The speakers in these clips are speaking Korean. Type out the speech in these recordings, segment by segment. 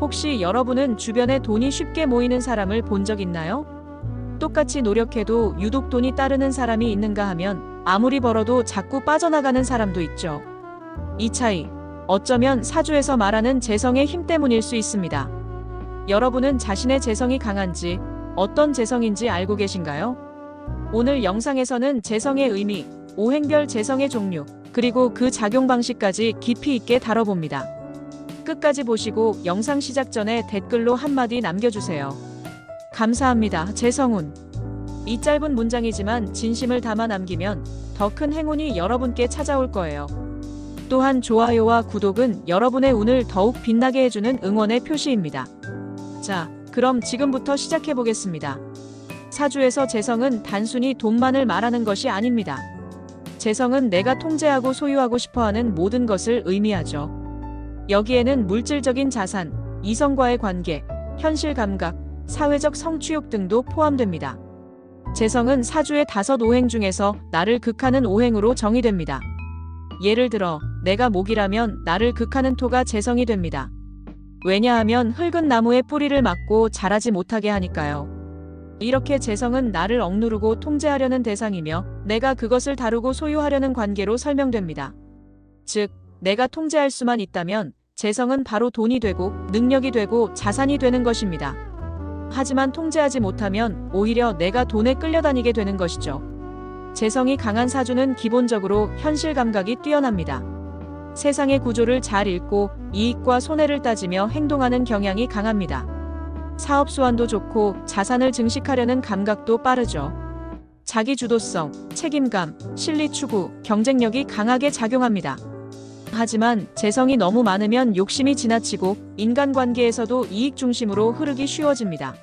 혹시 여러분은 주변에 돈이 쉽게 모이는 사람을 본 적 있나요? 똑같이 노력해도 유독 돈이 따르는 사람이 있는가 하면 아무리 벌어도 자꾸 빠져나가는 사람도 있죠. 이 차이, 어쩌면 사주에서 말하는 재성의 힘 때문일 수 있습니다. 여러분은 자신의 재성이 강한지 어떤 재성인지 알고 계신가요? 오늘 영상에서는 재성의 의미, 오행별 재성의 종류, 그리고 그 작용 방식까지 깊이 있게 다뤄봅니다. 끝까지 보시고 영상 시작 전에 댓글로 한마디 남겨주세요. 감사합니다. 재성운. 이 짧은 문장이지만 진심을 담아 남기면 더 큰 행운이 여러분께 찾아올 거예요. 또한 좋아요와 구독은 여러분의 운을 더욱 빛나게 해주는 응원의 표시입니다. 자, 그럼 지금부터 시작해 보겠습니다. 사주에서 재성은 단순히 돈만을 말하는 것이 아닙니다. 재성은 내가 통제하고 소유하고 싶어 하는 모든 것을 의미하죠. 여기에는 물질적인 자산, 이성과의 관계, 현실 감각, 사회적 성취욕 등도 포함됩니다. 재성은 사주의 다섯 오행 중에서 나를 극하는 오행으로 정의됩니다. 예를 들어, 내가 목이라면 나를 극하는 토가 재성이 됩니다. 왜냐하면 흙은 나무의 뿌리를 막고 자라지 못하게 하니까요. 이렇게 재성은 나를 억누르고 통제하려는 대상이며 내가 그것을 다루고 소유하려는 관계로 설명됩니다. 즉, 내가 통제할 수만 있다면 재성은 바로 돈이 되고 능력이 되고 자산이 되는 것입니다. 하지만 통제하지 못하면 오히려 내가 돈에 끌려다니게 되는 것이죠. 재성이 강한 사주는 기본적으로 현실 감각이 뛰어납니다. 세상의 구조를 잘 읽고 이익과 손해를 따지며 행동하는 경향이 강합니다. 사업 수완도 좋고 자산을 증식하려는 감각도 빠르죠. 자기 주도성, 책임감, 실리 추구, 경쟁력이 강하게 작용합니다. 하지만 재성이 너무 많으면 욕심이 지나치고 인간관계에서도 이익 중심으로 흐르기 쉬워집니다.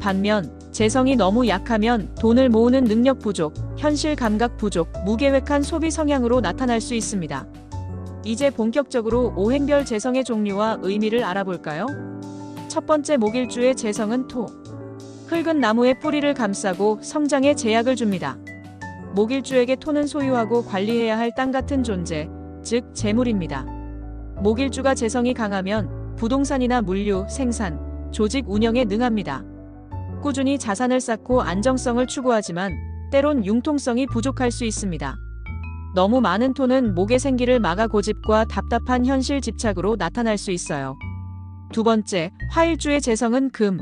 반면 재성이 너무 약하면 돈을 모으는 능력 부족, 현실 감각 부족, 무계획한 소비 성향으로 나타날 수 있습니다. 이제 본격적으로 오행별 재성의 종류와 의미를 알아볼까요? 첫 번째 목일주의 재성은 토. 흙은 나무의 뿌리를 감싸고 성장에 제약을 줍니다. 목일주에게 토는 소유하고 관리해야 할 땅 같은 존재, 즉 재물입니다. 목일주가 재성이 강하면 부동산이나 물류, 생산, 조직 운영에 능합니다. 꾸준히 자산을 쌓고 안정성을 추구하지만 때론 융통성이 부족할 수 있습니다. 너무 많은 토는 목의 생기를 막아 고집과 답답한 현실 집착으로 나타날 수 있어요. 두 번째, 화일주의 재성은 금.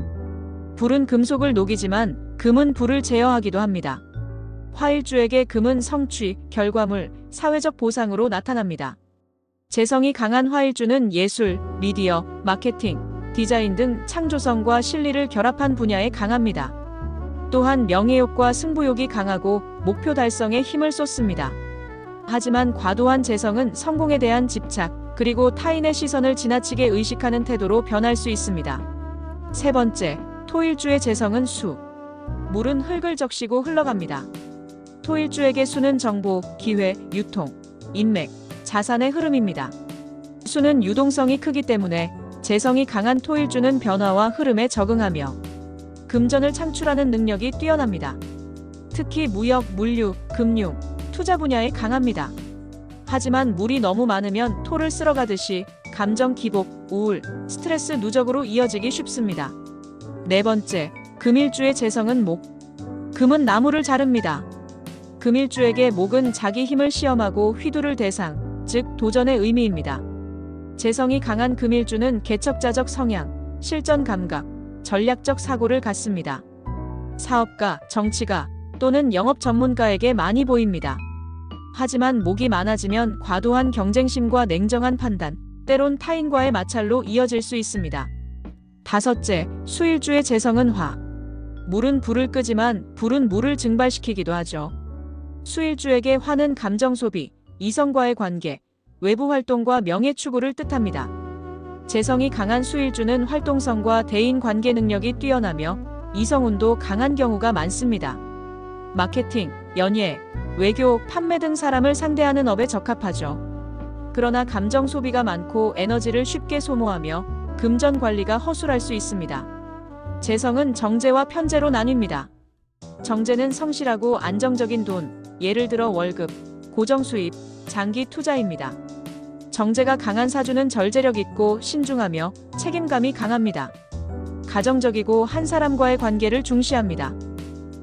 불은 금속을 녹이지만 금은 불을 제어하기도 합니다. 화일주에게 금은 성취, 결과물, 사회적 보상으로 나타납니다. 재성이 강한 화일주는 예술, 미디어, 마케팅, 디자인 등 창조성과 실리를 결합한 분야에 강합니다. 또한 명예욕과 승부욕이 강하고 목표 달성에 힘을 쏟습니다. 하지만 과도한 재성은 성공에 대한 집착, 그리고 타인의 시선을 지나치게 의식하는 태도로 변할 수 있습니다. 세 번째, 토일주의 재성은 수. 물은 흙을 적시고 흘러갑니다. 토일주에게 수는 정보, 기회, 유통, 인맥, 자산의 흐름입니다. 수는 유동성이 크기 때문에 재성이 강한 토일주는 변화와 흐름에 적응하며 금전을 창출하는 능력이 뛰어납니다. 특히 무역, 물류, 금융, 투자 분야에 강합니다. 하지만 물이 너무 많으면 토를 쓸어가듯이 감정 기복, 우울, 스트레스 누적으로 이어지기 쉽습니다. 네 번째, 금일주의 재성은 목. 금은 나무를 자릅니다. 금일주에게 목은 자기 힘을 시험하고 휘두를 대상, 즉 도전의 의미입니다. 재성이 강한 금일주는 개척자적 성향, 실전 감각, 전략적 사고를 갖습니다. 사업가, 정치가 또는 영업 전문가에게 많이 보입니다. 하지만 목이 많아지면 과도한 경쟁심과 냉정한 판단, 때론 타인과의 마찰로 이어질 수 있습니다. 다섯째, 수일주의 재성은 화. 물은 불을 끄지만 불은 물을 증발시키기도 하죠. 수일주에게 화는 감정 소비, 이성과의 관계, 외부 활동과 명예 추구를 뜻합니다. 재성이 강한 수일주는 활동성과 대인 관계 능력이 뛰어나며 이성운도 강한 경우가 많습니다. 마케팅, 연예, 외교, 판매 등 사람을 상대하는 업에 적합하죠. 그러나 감정 소비가 많고 에너지를 쉽게 소모하며 금전 관리가 허술할 수 있습니다. 재성은 정제와 편제로 나뉩니다. 정제는 성실하고 안정적인 돈, 예를 들어 월급, 고정 수입, 장기 투자입니다. 정제가 강한 사주는 절제력 있고 신중하며 책임감이 강합니다. 가정적이고 한 사람과의 관계를 중시합니다.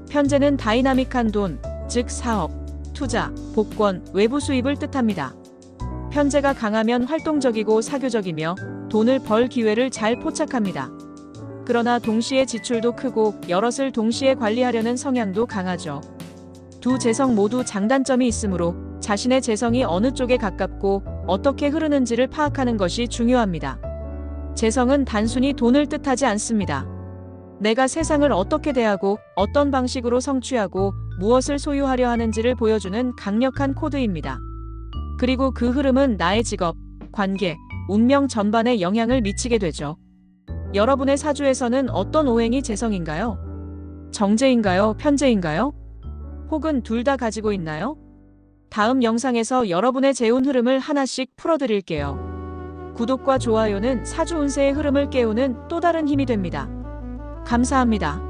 편제는 다이나믹한 돈, 즉 사업, 투자, 복권, 외부 수입을 뜻합니다. 편제가 강하면 활동적이고 사교적이며 돈을 벌 기회를 잘 포착합니다. 그러나 동시에 지출도 크고 여럿을 동시에 관리하려는 성향도 강하죠. 두 재성 모두 장단점이 있으므로 자신의 재성이 어느 쪽에 가깝고 어떻게 흐르는지를 파악하는 것이 중요합니다. 재성은 단순히 돈을 뜻하지 않습니다. 내가 세상을 어떻게 대하고 어떤 방식으로 성취하고 무엇을 소유하려 하는지를 보여주는 강력한 코드입니다. 그리고 그 흐름은 나의 직업, 관계, 운명 전반에 영향을 미치게 되죠. 여러분의 사주에서는 어떤 오행이 재성인가요? 정제인가요? 편제인가요? 혹은 둘 다 가지고 있나요? 다음 영상에서 여러분의 재운 흐름을 하나씩 풀어드릴게요. 구독과 좋아요는 사주 운세의 흐름을 깨우는 또 다른 힘이 됩니다. 감사합니다.